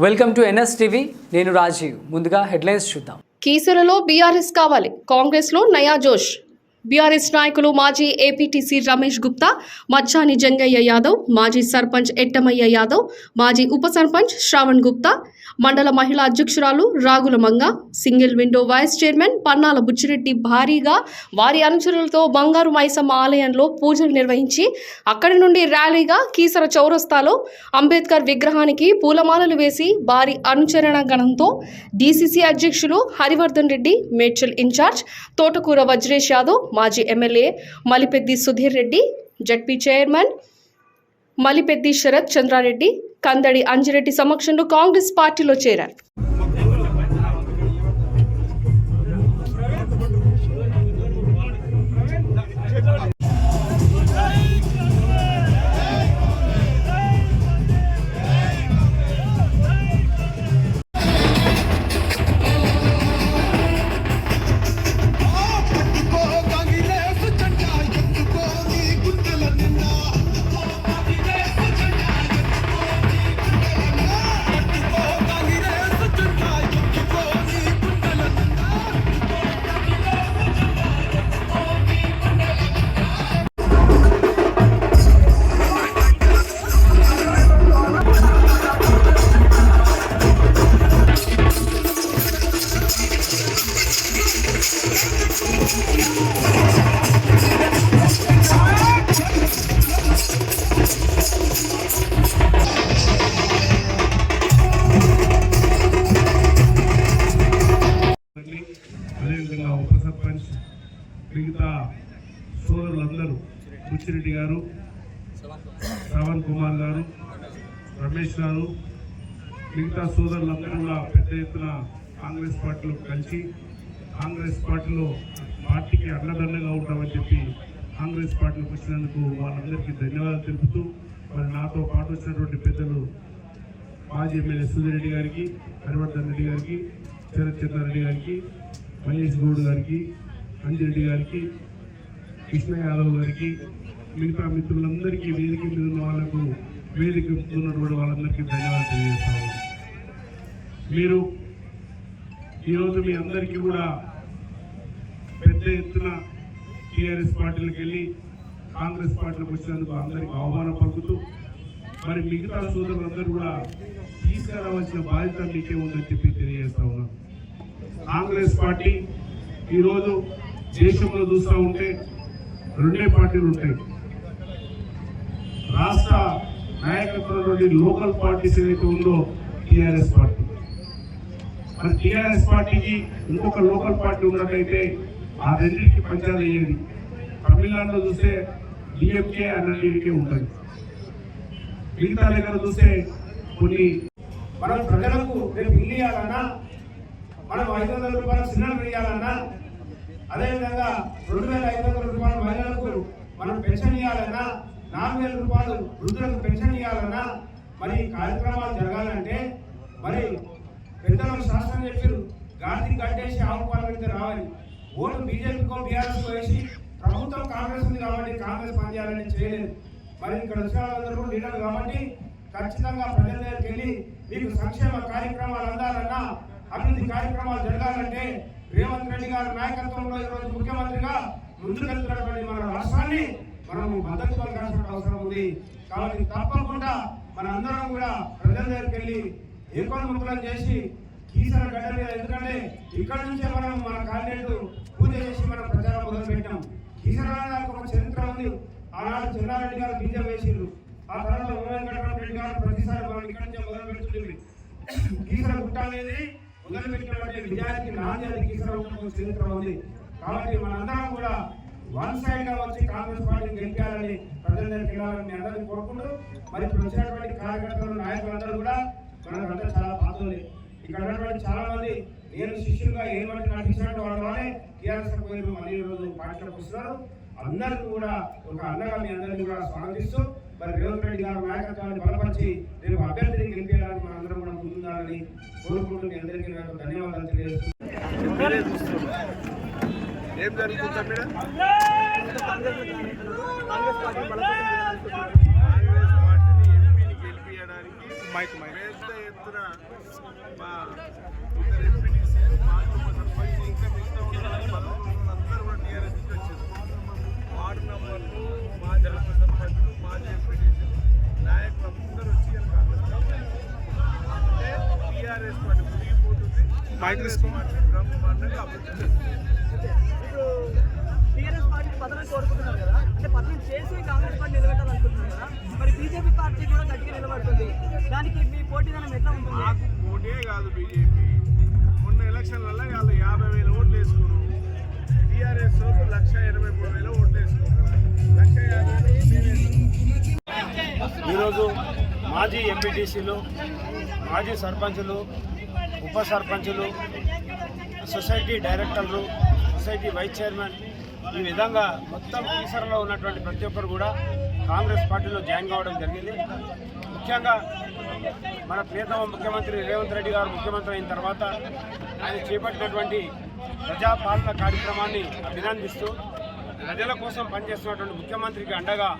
Welcome to NS TV నేను రాజీవ్. ముందుగా headlines చూద్దాం. కీసరలో బీఆర్ఎస్ కావాలి. కాంగ్రెస్లో నయా జోష్. బీఆర్ఎస్ నాయకులు మాజీ ఏపీటీసీ రమేష్ గుప్తా మచ్చాని జంగయ్య యాదవ్ మాజీ సర్పంచ్ ఎట్టమయ్య యాదవ్ మాజీ ఉప సర్పంచ్ శ్రావణ్ గుప్తా మండల మహిళా అధ్యక్షురాలు Ragula Manga single window vice chairman Pannala Buchireddy భారీగా వారి అనుచరులతో బంగారు మైసమ్మ ఆలయంలో పూజలు నిర్వహించి అక్కడి నుండి ర్యాలీగా కీసర చౌరస్తాలో అంబేద్కర్ విగ్రహానికి పూలమాలలు వేసి భారీ అనుచరణ గణంతో డీసీసీ అధ్యక్షులు హరివర్ధన్ రెడ్డి మేడ్చల్ ఇన్ఛార్జ్ తోటకూర వజ్రేష్ యాదవ్ మాజీ MLA Malipeddi Sudheer Reddy ZP chairman Malipeddi Sharath Chandrareddy Kandadi Anjireddy సమక్షంలో కాంగ్రెస్ పార్టీలో చేరారు. సోదరులందరూ బుచ్చిరెడ్డి గారు శ్రవణ్ కుమార్ గారు రమేష్ గారు మిగతా సోదరులందరూ కూడా పెద్ద ఎత్తున కాంగ్రెస్ పార్టీలో కలిసి కాంగ్రెస్ పార్టీలో పార్టీకి అండదండగా ఉంటామని చెప్పి కాంగ్రెస్ పార్టీలోకి వచ్చినందుకు వాళ్ళందరికీ ధన్యవాదాలు తెలుపుతూ మరి నాతో పాటు వచ్చినటువంటి పెద్దలు మాజీ ఎమ్మెల్యే సుధిరెడ్డి గారికి హరివర్ధన్ రెడ్డి గారికి శరత్ చంద్రారెడ్డి గారికి మహేష్ గౌడ్ గారికి అంజిరెడ్డి గారికి కృష్ణ యాదవ్ గారికి మిగతా మిత్రులందరికీ వేదిక మీద ఉన్న వాళ్ళకు వేదిక ఉన్నటువంటి వాళ్ళందరికీ ధన్యవాదాలు తెలియజేస్తాము మీరు ఈరోజు మీ అందరికీ కూడా పెద్ద ఎత్తున టీఆర్ఎస్ పార్టీలకు వెళ్ళి కాంగ్రెస్ పార్టీలకు వచ్చినందుకు అందరికీ అవమానం పలుకుతూ మరి మిగతా సోదరులందరూ కూడా తీసుకురావాల్సిన బాధ్యత మీకే ఉందని చెప్పి తెలియజేస్తా ఉన్నాను. కాంగ్రెస్ పార్టీ ఈరోజు దేశంలో చూస్తూ ఉంటే రెండే పార్టీలు ఉంటాయి. రాష్ట్ర నాయకత్వం నుండి లోకల్ పార్టీస్ ఏదైతే ఉందో టిఆర్ఎస్ పార్టీ. మరి టీఆర్ఎస్ పార్టీకి ఇంకొక లోకల్ పార్టీ ఉన్నట్టయితే ఆ రెండింటికి పంచాలు అయ్యేది తమిళనాడులో చూస్తే డిఎంకే అన్నీకే ఉంటుంది. మిగతా దగ్గర చూస్తే కొన్ని మనం ప్రజలకు రేపు ఇల్లు ఇవ్వాలన్నా మనం ఐదు వందల రూపాయల సిలిండర్ ఇవ్వాలన్నా అదేవిధంగా రెండు వేల ఐదు వందల రూపాయలు మహిళలకు మనం పెన్షన్ ఇవ్వాలన్నా నాలుగు వేల రూపాయలు వృద్ధులకు పెన్షన్ ఇవ్వాలన్నా మరి ఈ కార్యక్రమాలు జరగాలంటే మరి పెద్దలకు శాస్త్రం చెప్పారు గాంధీ కట్టేసి ఆవు పెడితే రావాలి. ఓటు బీజేపీకో బీఆర్ఎస్కో వేసి ప్రభుత్వం కాంగ్రెస్ ఉంది కాబట్టి కాంగ్రెస్ పనిచేయాలని చేయలేదు. మరి ఇక్కడ వచ్చిన వాళ్ళందరూ కూడా లీడర్లు కాబట్టి ఖచ్చితంగా ప్రజల దగ్గరికి వెళ్ళి మీకు సంక్షేమ కార్యక్రమాలు అందాలన్నా అభివృద్ధి కార్యక్రమాలు జరగాలంటే రేవంత్ రెడ్డి గారి నాయకత్వంలో ఈరోజు ముఖ్యమంత్రిగా ముందుకెళ్తున్నటువంటి మన రాష్ట్రాన్ని మనం మద్దతు పలకాల్సిన అవసరం ఉంది. కాబట్టి తప్పకుండా మన అందరం కూడా ప్రజల దగ్గరికి వెళ్ళి ఏకోన్ముఖులను చేసి కీసర గడ్డ మీద ఎందుకంటే ఇక్కడ నుంచే మనం మన క్యాండిడేట్ పూజ చేసి మనం ప్రచారం మొదలు పెట్టాం కీసర ఒక చరిత్ర ఉంది. ఆనాడు చంద్రారెడ్డి గారు బీజం వేసిండ్రు. ఆ తర్వాత వెంకటరామ రెడ్డి గారు ప్రతిసారి మనం ఇక్కడ నుంచే మొదలు పెడుతుంది కీసర గుట్ట అనేది మొదలు పెట్టినటువంటి విజయానికి నాంది అది చరిత్ర ఉంది. కాబట్టి మనందరం కూడా వన్ సైడ్గా వచ్చి కాంగ్రెస్ పార్టీని గెలిపాలని ప్రజలందరికీ వెళ్ళాలని మీ అందరినీ కోరుకుంటూ మరి ఇప్పుడు వచ్చినటువంటి కార్యకర్తలు నాయకులందరూ కూడా మనందరూ చాలా బాధలే. ఇక్కడ ఉన్నటువంటి చాలా మంది నేను శిష్యులుగా ఏమంటే నటించినట్టు వాళ్ళ వాళ్ళనే టీఆర్ఎస్ మళ్ళీ ఈరోజు పార్టీలోకి వస్తున్నారు. అందరికీ కూడా ఒక అండగా మీ అందరినీ కూడా స్వాగతిస్తూ మరి రేవంత్ రెడ్డి గారి నాయకత్వాన్ని బలపరిచి రేపు అభ్యర్థిని గెలిపేయడానికి మన అందరం కూడా ముందుండాలని కోరుకుంటూ మీ అందరికీ నాకు ధన్యవాదాలు తెలియజేస్తున్నాను. మైక్ మైక్ పెద్ద ఎత్తున మా టీఆర్ఎస్ పార్టీ మునిగిపోతుంది. మైక్ పార్టీ బ్రహ్మాండంగా అభివృద్ధి చేస్తుంది ఇప్పుడు టీఆర్ఎస్ పార్టీ పదవిని కోరుకుంటున్నారు కదా? అంటే పదవి చేసి కాంగ్రెస్ పార్టీ నిలబెట్టాలనుకుంటున్నారు కదా? మరి బీజేపీ పార్టీ కూడా గట్టిగా నిలబడుతుంది. దానికి మీ పోటీదనం ఎట్లా ఉంటుంది? నాకు ఓటే కాదు బీజేపీ. మొన్న ఎలక్షన్లలో వాళ్ళు యాభై వేల ఓట్లు వేసుకున్నారు టీఆర్ఎస్ లక్ష ఇరవై మూడు వేల ఓట్లు వేసుకున్నారు లక్ష యాభై వేలు. ఈరోజు మాజీ ఎంపీటీసీలు మాజీ సర్పంచులు ఉప సర్పంచులు సొసైటీ డైరెక్టర్లు సొసైటీ వైస్ చైర్మన్ ఈ విధంగా మొత్తం ఈసరలో ఉన్నటువంటి ప్రతి ఒక్కరు కూడా కాంగ్రెస్ పార్టీలో జాయిన్ కావడం జరిగింది. ముఖ్యంగా మన ప్రియతమ ముఖ్యమంత్రి రేవంత్ రెడ్డి గారు ముఖ్యమంత్రి అయిన తర్వాత ఆయన చేపట్టినటువంటి ప్రజాపాలన కార్యక్రమాన్ని అభినందిస్తూ ప్రజల కోసం పనిచేస్తున్నటువంటి ముఖ్యమంత్రికి అండగా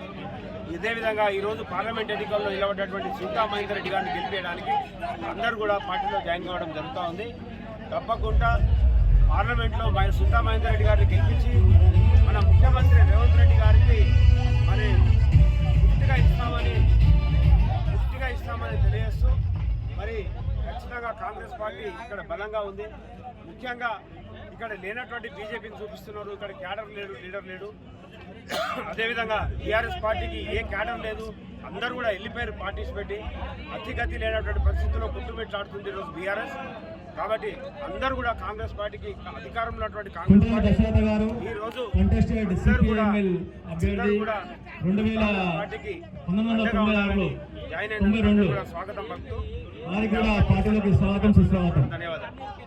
ఇదే విధంగా ఈరోజు పార్లమెంట్ ఎన్నికల్లో నిలబడ్డటువంటి సీతా మహేందర్ రెడ్డి గారిని గెలిపేయడానికి అందరూ కూడా పార్టీలో జాయిన్ కావడం జరుగుతూ ఉంది. తప్పకుండా పార్లమెంట్లో మన మహేందర్ రెడ్డి గారిని గెలిపించి మన ముఖ్యమంత్రి రేవంత్ రెడ్డి గారికి మరి గుర్తుగా ఇస్తామని గుర్తుగా ఇస్తామని తెలియజేస్తూ మరి ఖచ్చితంగా కాంగ్రెస్ పార్టీ ఇక్కడ బలంగా ఉంది. ముఖ్యంగా ఇక్కడ లేనటువంటి బీజేపీని చూపిస్తున్నారు. ఇక్కడ క్యాడర్ లేడు లీడర్ లేడు. అదేవిధంగా టీఆర్ఎస్ పార్టీకి ఏ క్యాడర్ లేదు. అందరూ కూడా వెళ్ళిపోయారు పార్టీస్ పెట్టి. అతిగతి లేనటువంటి పరిస్థితుల్లో పుట్టుబెట్లాడుతుంది ఈరోజు బీఆర్ఎస్. కాబట్టి అందరూ కూడా కాంగ్రెస్ పార్టీకి అధికారంలో ఉన్నటువంటి కాంగ్రెస్ పార్టీ ఈ రోజు అందరూ కూడా అందరూ పార్టీకి జాయిన్ అయిన స్వాగతం పలుకుతూ ధన్యవాదాలు.